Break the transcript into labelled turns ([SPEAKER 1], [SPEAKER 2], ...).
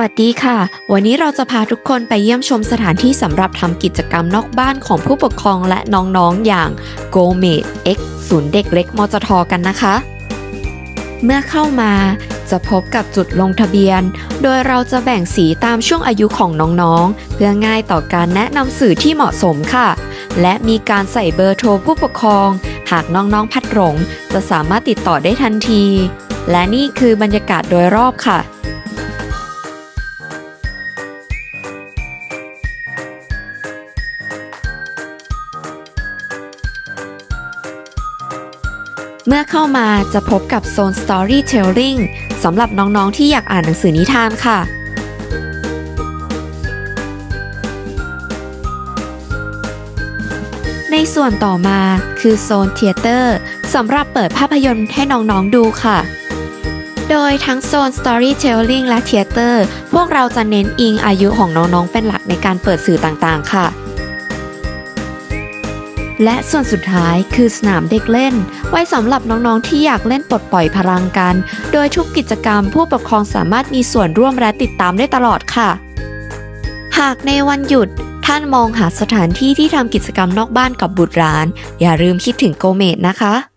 [SPEAKER 1] วัสดีค่ะ วันนี้เราจะพาทุกคนไปเยี่ยมชมสถานที่สำหรับทำกิจกรรมนอกบ้านของผู้ปกครองและน้องๆอย่าง g o m a d X ศูนย์เด็กเล็กมจทกันนะคะ เมื่อเข้ามาจะพบกับจุดลงทะเบียน โดยเราจะแบ่งสีตามช่วงอายุของน้องๆ เพื่อง่ายต่อการแนะนำสื่อที่เหมาะสมค่ะ และมีการใส่เบอร์โทรผู้ปกครอง หากน้องๆพัดหลงจะสามารถติดต่อได้ทันที และนี่คือบรรยากาศโดยรอบค่ะ เมื่อเข้ามาจะพบกับโซน Storytelling สำหรับน้องๆที่อยากอ่านหนังสือนิทานค่ะ ในส่วนต่อมาคือโซนเทเตอร์สำหรับเปิดภาพยนตร์ให้น้องๆดูค่ะ โดยทั้งโซน Storytelling และ Theater พวกเราจะเน้นอิงอายุของน้องๆเป็นหลักในการเปิดสื่อต่างๆ ค่ะ และส่วนสุดท้ายคือสนามเด็กเล่น ไว้สำหรับน้องๆที่อยากเล่นปลดปล่อยพลังกัน โดยทุกกิจกรรมผู้ปกครองสามารถมีส่วนร่วมและติดตามได้ตลอดค่ะ หากในวันหยุดท่านมองหาสถานที่ที่ทำกิจกรรมนอกบ้านกับบุตรหลาน อย่าลืมคิดถึงโกเมดนะคะ